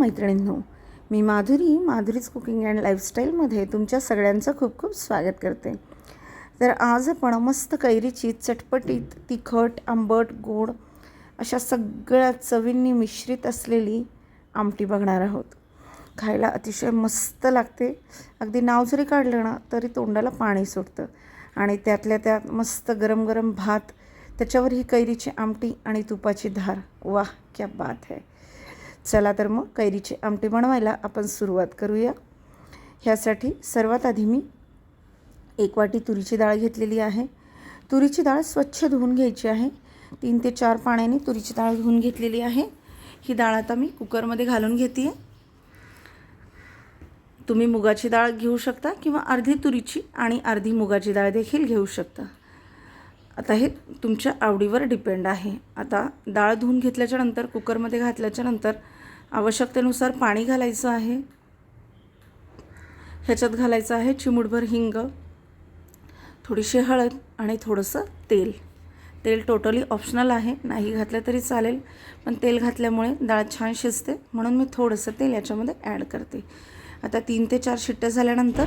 मैत्रिणींनो मी Madhuri Madhuri's cooking and लाईफस्टाईलमध्ये तुमच्या सगळ्यांचं खूप खूप स्वागत करते. तर आज आपण मस्त कैरीची चटपटीत तिखट आंबट गोड अशा सगळ्या चवींनी मिश्रित असलेली आमटी बघणार आहोत. खायला अतिशय मस्त लागते. अगदी नाव जरी काढलं ना तरी तोंडाला पाणी सुटतं. आणि त्यातल्या त्यात मस्त गरम गरम भात त्याच्यावर ही कैरीची आमटी आणि तुपाची धार. वाह क्या बात आहे चला तर मग कैरीची आमटी बनवायला आपण सुरुवात करूया. ह्यासाठी सर्वात आधी मी एक वाटी तुरीची डाळ घेतलेली आहे. तुरीची डाळ स्वच्छ धुवून घ्यायची आहे. तीन ते चार पाण्याने तुरीची डाळ धुवून घेतलेली आहे. ही डाळ आता मी कुकरमध्ये घालून घेते आहे तुम्ही मुगाची डाळ घेऊ शकता किंवा अर्धी तुरीची आणि अर्धी मुगाची डाळ देखील घेऊ शकता. आता हे तुमच्या आवडीवर डिपेंड आहे. आता डाळ धुवून घेतल्याच्या नंतर कुकरमध्ये घातल्याच्या नंतर आवश्यकतेनुसार पाणी घालायचं आहे. ह्याच्यात घालायचं आहे चिमुटभर हिंग थोडीशी हळद आणि थोडंसं तेल. तेल टोटली ऑप्शनल आहे. नाही घातलं तरी चालेल पण तेल घातल्यामुळे डाळ छान शिजते. म्हणून मी थोडंसं तेल याच्यामध्ये ॲड करते. आता तीन ते चार शिट्ट्या झाल्यानंतर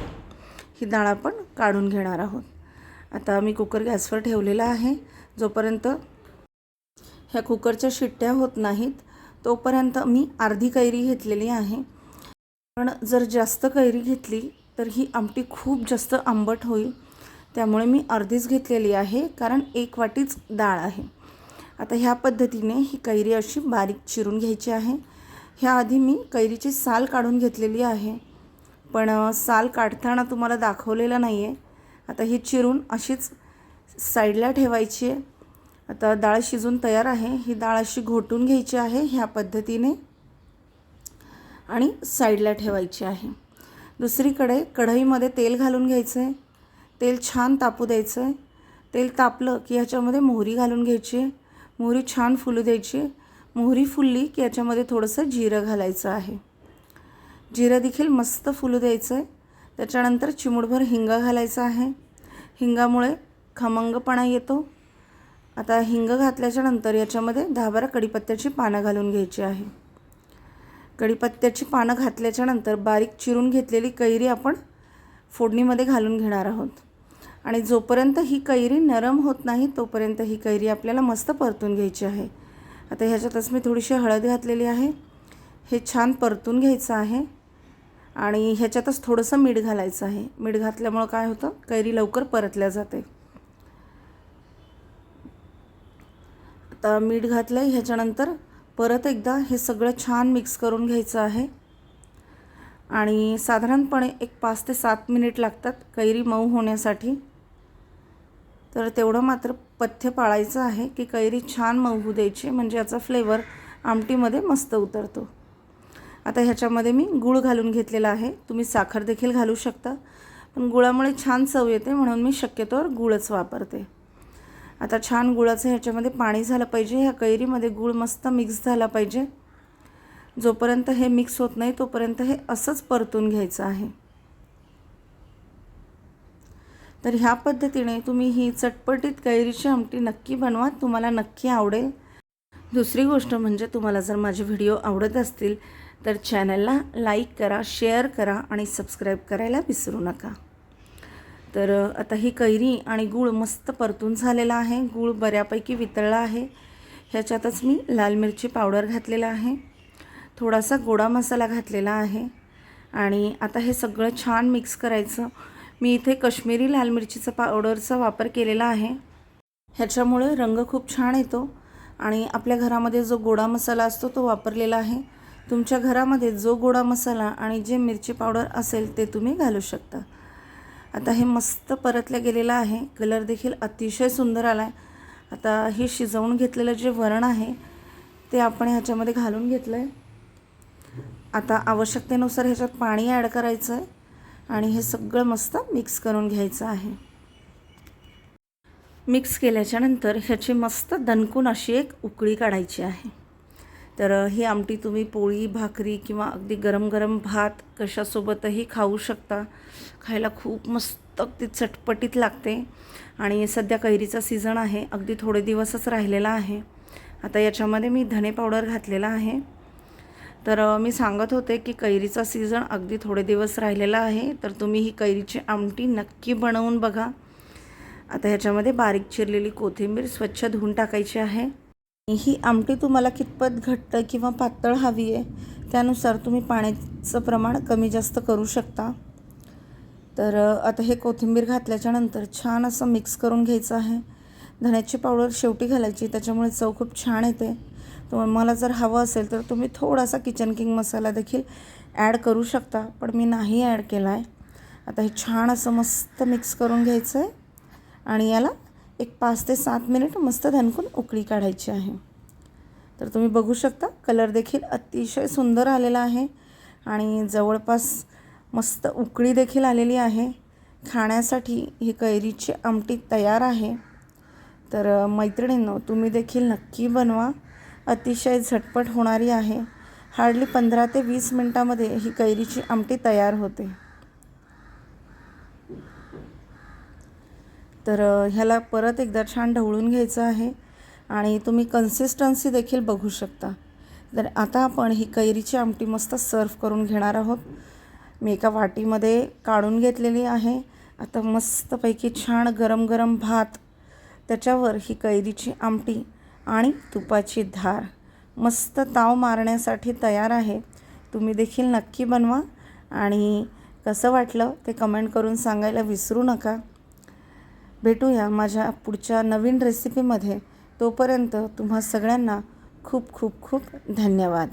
ही डाळ आपण काढून घेणार आहोत. आता मी कुकर गॅसवर ठेवलेला आहे. जोपर्यंत ह्या कुकरच्या शिट्ट्या होत नाहीत तोपर्यंत मी अर्धी कैरी घेतलेली आहे. पण जर जास्त कैरी घेतली तर ही आमटी खूप जास्त आंबट होईल. त्यामुळे मी अर्धीच घेतलेली आहे कारण एक वाटीच डाळ आहे. आता ह्या पद्धतीने ही कैरी अशी बारीक चिरून घ्यायची आहे. ह्याआधी मी कैरीची साल काढून घेतलेली आहे. पण साल काढताना तुम्हाला दाखवलेलं नाही आहे आता ही चिरून अशीच साईडला ठेवायची आहे. आता डाळ शिजून तयार आहे. ही डाळ अशी घोटून घ्यायची आहे ह्या पद्धतीने आणि साईडला ठेवायची आहे. दुसरीकडे कढईमध्ये तेल घालून घ्यायचं आहे तेल छान तापू द्यायचं आहे तेल तापलं की ह्याच्यामध्ये मोहरी घालून घ्यायची. आहे मोहरी छान फुलू द्यायची. आहे मोहरी फुलली की याच्यामध्ये थोडंसं जिरं घालायचं आहे. जिरं देखील मस्त फुलू द्यायचं आहे त्याच्यानंतर चिमुटभर हिंग घालायचं आहे. हिंगामुळे खमंगपणा येतो. आता हिंग घातल्याच्या नंतर याच्यामध्ये दहा बारा कढीपत्त्याची पानं घालून घ्यायची आहे. कढीपत्त्याची पानं घातल्याच्या नंतर बारीक चिरून घेतलेली कैरी आपण फोडणीमध्ये घालून घेणार आहोत. आणि जोपर्यंत ही कैरी नरम होत नाही तोपर्यंत ही कैरी आपल्याला मस्त परतून घ्यायची आहे. आता ह्याच्यातच मी थोडीशी हळद घातलेली आहे. हे छान परतून घ्यायचं आहे. आणि ह्याच्यातच थोडंसं मीठ घालायचं आहे. मीठ घातल्यामुळं काय होतं? कैरी लवकर परतल्या जाते. आता मीठ घातलं आहे ह्याच्यानंतर परत एकदा हे सगळं छान मिक्स करून घ्यायचं आहे. आणि साधारणपणे एक पाच ते सात मिनिट लागतात कैरी मऊ होण्यासाठी. तर तेवढं मात्र पथ्य पाळायचं आहे की कैरी छान मऊ होऊ द्यायची म्हणजे याचा फ्लेवर आमटीमध्ये मस्त उतरतो. आता ह्याच्यामध्ये मी गूळ घालून घेतलेला आहे. तुम्ही साखर देखील घालू शकता. पण गुळामुळे छान चव येते म्हणून मी शक्यतोवर गुळच वापरते. आता छान गुळाचं ह्याच्यामध्ये पाणी झालं पाहिजे ह्या कैरीमध्ये गूळ मस्त मिक्स झाला पाहिजे. जोपर्यंत हे मिक्स होत नाही तोपर्यंत हे असंच परतून घ्यायचं आहे. तर ह्या पद्धतीने तुम्ही ही चटपटीत कैरीची आमटी नक्की बनवा तुम्हाला नक्की आवडेल. दुसरी गोष्ट म्हणजे तुम्हाला जर माझे व्हिडिओ आवडत असतील तर चॅनलला लाईक करा शेअर करा आणि सबस्क्राईब करायला विसरू नका. तर आता ही कैरी आणि गूळ मस्त परतून झालेला आहे. गूळ बऱ्यापैकी वितळला आहे. ह्याच्यातच मी लाल मिरची पावडर घातलेला आहे. थोडासा गोडा मसाला घातलेला आहे. आणि आता हे सगळं छान मिक्स करायचं. मी इथे कश्मीरी लाल मिरचीचा पावडरचा वापर केलेला आहे. ह्याच्यामुळे रंग खूप छान येतो. आणि आपल्या घरामध्ये जो गोडा मसाला असतो तो वापरलेला आहे. तुमच्या घरामध्ये जो गोडा मसाला आणि जे मिरची पावडर असेल ते तुम्ही घालू शकता. आता हे मस्त परतलं गेलेलं आहे. कलर देखील अतिशय सुंदर आला आहे आता हे शिजवून घेतलेलं जे वरण आहे ते आपण ह्याच्यामध्ये घालून घेतलं आहे आता आवश्यकतेनुसार ह्याच्यात पाणी ॲड करायचं आहे आणि हे सगळं मस्त मिक्स करून घ्यायचं आहे. मिक्स केल्याच्यानंतर ह्याची मस्त दणकून अशी एक उकळी काढायची आहे. तर ही आमटी तुम्ही पोळी भाकरी किंवा अगदी गरम गरम भात कशासोबतही खाऊ शकता. खायला खूप मस्त अगदी चटपटीत लागते. आणि सध्या कैरीचा सीझन आहे अगदी थोडे दिवसच राहिलेला आहे. आता याच्यामध्ये मी धणे पावडर घातलेला आहे. तर मी सांगत होते की कैरीचा सीझन अगदी थोडे दिवस राहिलेला आहे तर तुम्ही ही कैरीची आमटी नक्की बनवून बघा. आता ह्याच्यामध्ये बारीक चिरलेली कोथिंबीर स्वच्छ धुवून टाकायची आहे. ही आमटी तुम्हाला कितपत घट्ट किंवा पातळ हवी आहे त्यानुसार तुम्ही पाण्याचं प्रमाण कमी जास्त करू शकता. तर आता हे कोथिंबीर घातल्याच्यानंतर छान असं मिक्स करून घ्यायचं आहे. धण्याची पावडर शेवटी घालायची त्याच्यामुळे चव खूप छान येते. तुम्हाला जर हवं असेल तर तुम्ही थोडासा किचन किंग मसाला देखील ॲड करू शकता पण मी नाही ॲड केला आहे आता हे छान असं मस्त मिक्स करून घ्यायचं आहे आणि याला एक पाच ते सात मिनिट मस्त धनकून उकळी काढायची आहे. तर तुम्ही बघू शकता कलर देखील अतिशय सुंदर आलेला आहे आणि जवळपास मस्त उकळी देखील आलेली आहे. खाण्यासाठी ही कैरीची आमटी तयार आहे. तर मैत्रिणींनो तुम्ही देखील नक्की बनवा. अतिशय झटपट होणारी आहे. हार्डली पंधरा ते वीस मिनटामध्ये ही कैरीची आमटी तयार होते. तर ह्याला परत एकदा छान ढवळून घ्यायचं आहे आणि तुम्ही कन्सिस्टन्सी देखील बघू शकता. तर आता आपण ही कैरीची आमटी मस्त सर्व करून घेणार आहोत. मी एका वाटीमध्ये काढून घेतलेली आहे. आता मस्तपैकी छान गरम गरम भात त्याच्यावर ही कैरीची आमटी आणि तुपाची धार मस्त ताव मारण्यासाठी तयार आहे. तुम्ही देखील नक्की बनवा आणि कसं वाटलं ते कमेंट करून सांगायला विसरू नका. भेटूया माझ्या पुढच्या नवीन रेसिपीमध्ये तोपर्यंत तुम्हा सगळ्यांना खूप खूप खूप धन्यवाद.